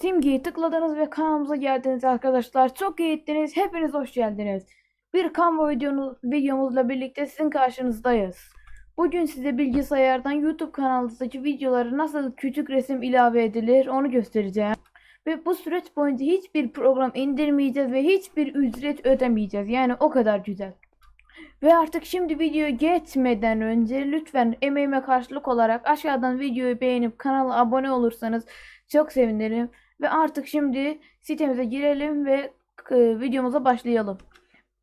Simgeyi tıkladınız ve kanalımıza geldiniz arkadaşlar. Çok iyi ettiniz. Hepiniz hoş geldiniz. Bir Canva videonuz, videomuzla birlikte sizin karşınızdayız. Bugün size bilgisayardan YouTube kanalınızdaki videoları nasıl küçük resim ilave edilir onu göstereceğim. Ve bu süreç boyunca hiçbir program indirmeyeceğiz ve hiçbir ücret ödemeyeceğiz. Yani o kadar güzel. Ve artık şimdi videoya geçmeden önce lütfen emeğime karşılık olarak aşağıdan videoyu beğenip kanala abone olursanız çok sevinirim. Ve artık şimdi sitemize girelim ve e, videomuza başlayalım.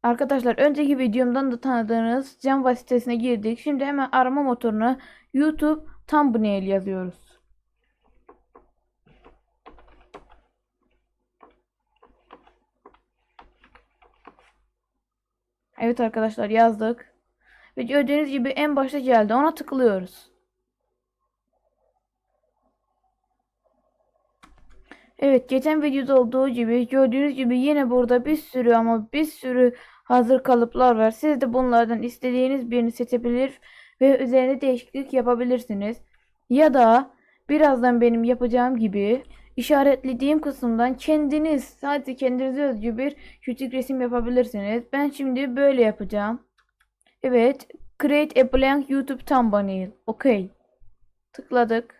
Arkadaşlar önceki videomdan da tanıdığınız Canva sitesine girdik. Şimdi hemen arama motoruna YouTube thumbnail yazıyoruz. Evet arkadaşlar yazdık. Ve gördüğünüz gibi en başta geldi. Ona tıklıyoruz. Evet geçen videoda olduğu gibi gördüğünüz gibi yine burada bir sürü ama bir sürü hazır kalıplar var. Siz de bunlardan istediğiniz birini seçebilir ve üzerine değişiklik yapabilirsiniz. Ya da birazdan benim yapacağım gibi işaretlediğim kısımdan kendiniz sadece kendinize özgü bir küçük resim yapabilirsiniz. Ben şimdi böyle yapacağım. Evet. Create a blank YouTube thumbnail. Okay. Tıkladık.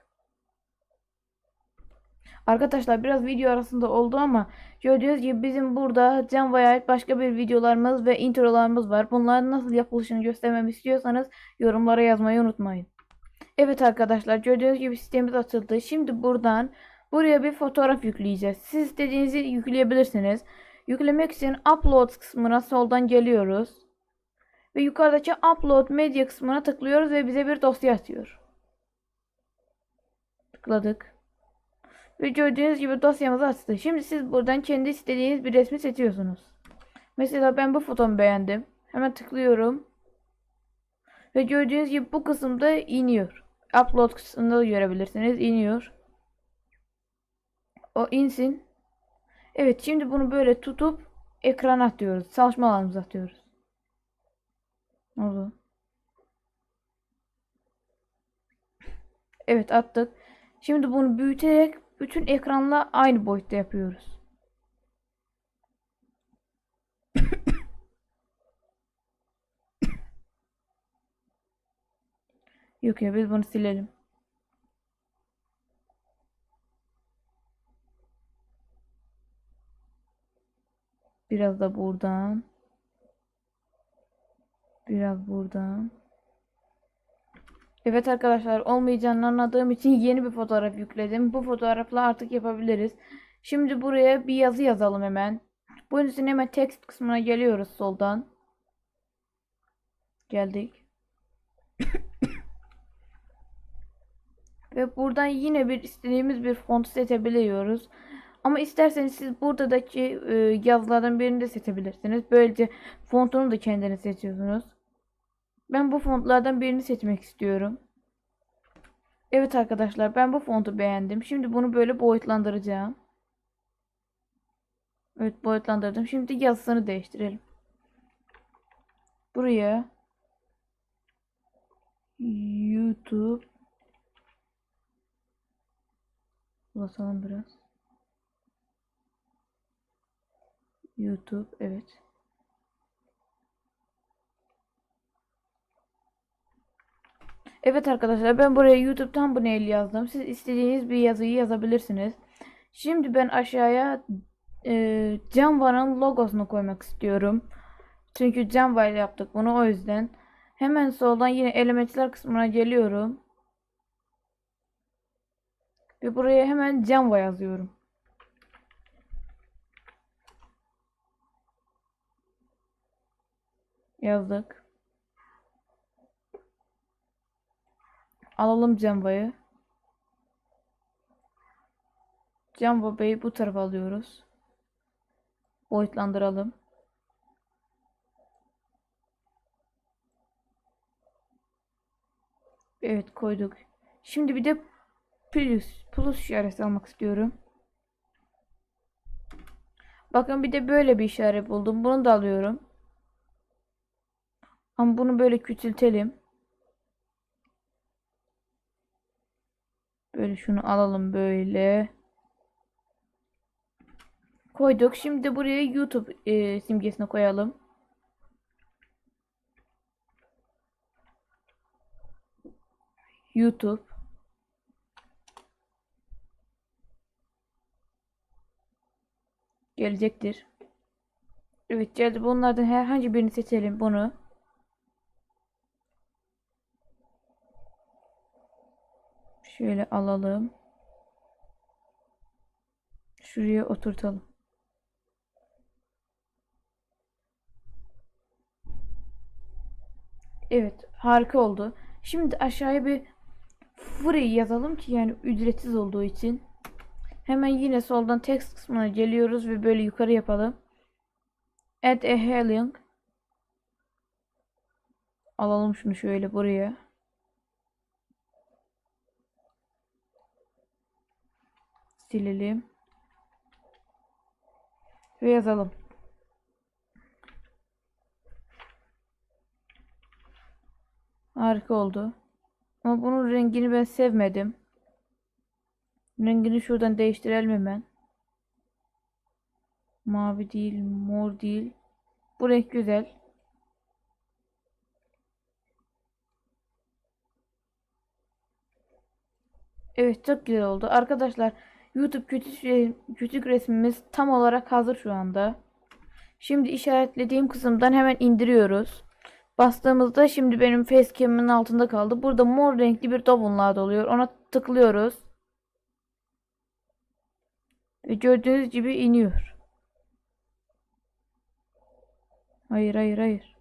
Arkadaşlar biraz video arasında oldu ama gördüğünüz gibi bizim burada Canva'ya ait başka bir videolarımız ve introlarımız var. Bunların nasıl yapılışını göstermemi istiyorsanız yorumlara yazmayı unutmayın. Evet arkadaşlar gördüğünüz gibi sistemimiz açıldı. Şimdi buradan buraya bir fotoğraf yükleyeceğiz. Siz istediğinizi yükleyebilirsiniz. Yüklemek için upload kısmına soldan geliyoruz. Ve yukarıdaki upload media kısmına tıklıyoruz ve bize bir dosya atıyor. Tıkladık. Ve gördüğünüz gibi dosyamız açtı. Şimdi siz buradan kendi istediğiniz bir resmi seçiyorsunuz. Mesela ben bu fotomu beğendim. Hemen tıklıyorum. Ve gördüğünüz gibi bu kısımda iniyor. Upload kısmında da görebilirsiniz. İniyor. O insin. Evet şimdi bunu böyle tutup ekrana atıyoruz. Çalışma alanımıza atıyoruz. Oldu? Evet attık. Şimdi bunu büyüterek bütün ekranla aynı boyutta yapıyoruz. Yok ya biz bunu silelim. Biraz da buradan. Biraz buradan. Evet arkadaşlar olmayacağını anladığım için yeni bir fotoğraf yükledim. Bu fotoğrafla artık yapabiliriz. Şimdi buraya bir yazı yazalım hemen. Bunun için hemen text kısmına geliyoruz soldan. Geldik. Ve buradan yine bir istediğimiz bir font seçebiliyoruz. Ama isterseniz siz buradaki e, yazılardan birini de seçebilirsiniz. Böylece fontunu da kendiniz seçiyorsunuz. Ben bu fontlardan birini seçmek istiyorum. Evet arkadaşlar ben bu fontu beğendim. Şimdi bunu böyle boyutlandıracağım. Evet boyutlandırdım. Şimdi yazısını değiştirelim. Buraya YouTube Basalım biraz. YouTube evet. Evet arkadaşlar ben buraya YouTube thumbnail yazdım. Siz istediğiniz bir yazıyı yazabilirsiniz. Şimdi ben aşağıya e, Canva'nın logosunu koymak istiyorum. Çünkü Canva ile yaptık bunu o yüzden. Hemen soldan yine elementler kısmına geliyorum. Ve buraya hemen Canva yazıyorum. Yazdık. Alalım Canva'yı. Canva Bey'i bu tarafa alıyoruz. Boyutlandıralım. Evet koyduk. Şimdi bir de plus, plus işareti almak istiyorum. Bakın bir de böyle bir işaret buldum. Bunu da alıyorum. Ama bunu böyle küçültelim. Böyle şunu alalım böyle. Koyduk. Şimdi buraya YouTube e, simgesini koyalım. YouTube. Gelecektir. Evet geldi. Bunlardan herhangi birini seçelim. Bunu. Şöyle alalım. Şuraya oturtalım. Evet, harika oldu. Şimdi aşağıya bir free yazalım ki yani ücretsiz olduğu için. Hemen yine soldan text kısmına geliyoruz ve böyle yukarı yapalım. Add a heading. Alalım şunu şöyle buraya. Silelim. Ve yazalım. Harika oldu. Ama bunun rengini ben sevmedim. Rengini şuradan değiştirelim hemen. Mavi değil, mor değil. Bu renk güzel. Evet çok güzel oldu. Arkadaşlar YouTube küçük, küçük resmimiz tam olarak hazır şu anda. Şimdi işaretlediğim kısımdan hemen indiriyoruz. Bastığımızda şimdi benim facecam'imin altında kaldı. Burada mor renkli bir download oluyor. Ona tıklıyoruz. Ve gördüğünüz gibi iniyor. Hayır hayır hayır.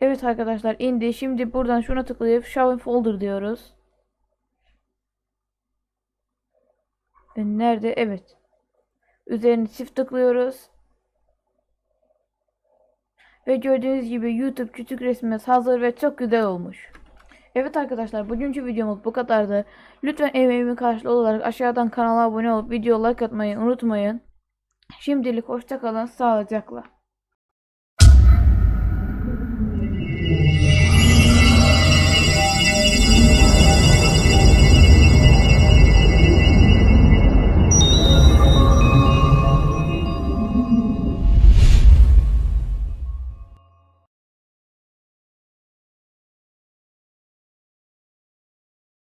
Evet arkadaşlar indi. Şimdi buradan şuna tıklayıp Show in Folder diyoruz. E, Nerede? Evet. Üzerine çift tıklıyoruz. Ve gördüğünüz gibi YouTube küçük resmimiz hazır ve çok güzel olmuş. Evet arkadaşlar bugünkü videomuz bu kadardı. Lütfen emeğimin karşılığı olarak aşağıdan kanala abone olup video like atmayı unutmayın. Şimdilik hoşçakalın sağlıcakla.